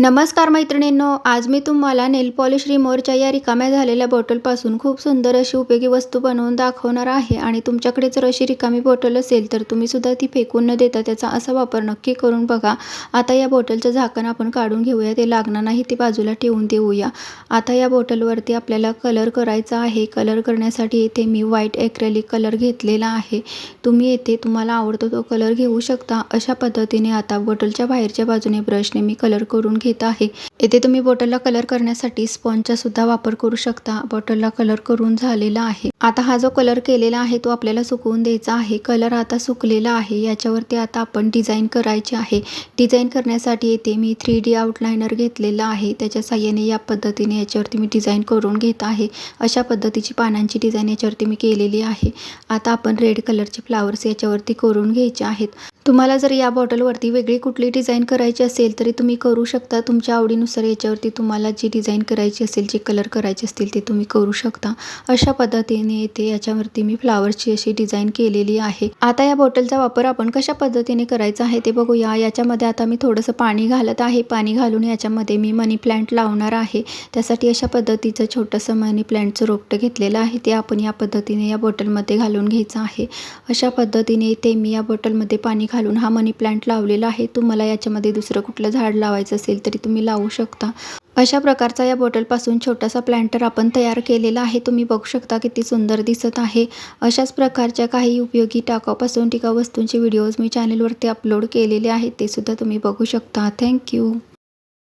नमस्कार मैत्रिणींनो आज मी तुम्हाला नेल पॉलिश रिमोरच्या या रिकाम्या झालेल्या बॉटलपासून खूप सुंदर अशी उपयोगी वस्तू बनवून दाखवणार आहे आणि तुमच्याकडे जर अशी रिकामी बॉटल असेल तर तुम्ही सुद्धा ती फेकून न देता त्याचा असा वापर नक्की करून बघा. आता या बॉटलचं झाकण आपण काढून घेऊया ते लागणार नाही ते बाजूला ठेवून देऊया. आता या बॉटलवरती आपल्याला कलर करायचा आहे. कलर करण्यासाठी इथे मी व्हाईट ॲक्रेलिक कलर घेतलेला आहे. तुम्ही येथे तुम्हाला आवडतो तो कलर घेऊ शकता. अशा पद्धतीने आता बॉटलच्या बाहेरच्या बाजूने ब्रशने मी कलर करून घे घेत आहे. येथे तुम्ही बॉटलला कलर करण्यासाठी स्पॉनचा सुद्धा वापर करू शकता. बॉटलला कलर करून झालेला आहे. आता हा जो कलर केलेला आहे तो आपल्याला सुकवून द्यायचा आहे. कलर आता सुकलेला आहे. याच्यावरती आता आपण डिझाईन करायचे आहे. डिझाईन करण्यासाठी येथे मी थ्री डी आउटलायनर घेतलेला आहे. त्याच्या साह्याने या पद्धतीने याच्यावरती मी डिझाईन करून घेत आहे. अशा पद्धतीची पानांची डिझाईन याच्यावरती मी केलेली आहे. आता आपण रेड कलरचे फ्लावर्स याच्यावरती करून घ्यायचे आहेत. तुम्हाला जर या बॉटलवरती वेगळी कुठली डिझाईन करायची असेल तरी तुम्ही करू शकता. तुमच्या आवडीनुसार याच्यावरती तुम्हाला जी डिझाईन करायची असेल जे कलर करायचे असतील ते तुम्ही करू शकता. अशा पद्धतीने येते याच्यावरती मी फ्लावरची अशी डिझाईन केलेली आहे. आता या बॉटलचा वापर आपण कशा पद्धतीने करायचा आहे ते बघूया. याच्यामध्ये आता मी थोडंसं पाणी घालत आहे. पाणी घालून याच्यामध्ये मी मनी प्लांट लावणार आहे. त्यासाठी अशा पद्धतीचं छोटंसं मनी प्लांटचं रोपटं घेतलेलं आहे. ते आपण या पद्धतीने या बॉटलमध्ये घालून घ्यायचं आहे. अशा पद्धतीने ते मी या बॉटलमध्ये पाणी घालून हा मनी प्लांट लावलेला आहे. तुम्हाला याच्यामध्ये दुसरं कुठलं झाड लावायचं असेल तरी तुम्ही लावू शकता. अशा प्रकारचा या बॉटलपासून छोटासा प्लांटर आपण तयार केलेला आहे. तुम्ही बघू शकता किती सुंदर दिसत आहे. अशाच प्रकारच्या काही उपयोगी टाकापासून टिका वस्तूंचे व्हिडिओज मी चॅनलवरती अपलोड केलेले आहेत. ते सुद्धा तुम्ही बघू शकता. थँक्यू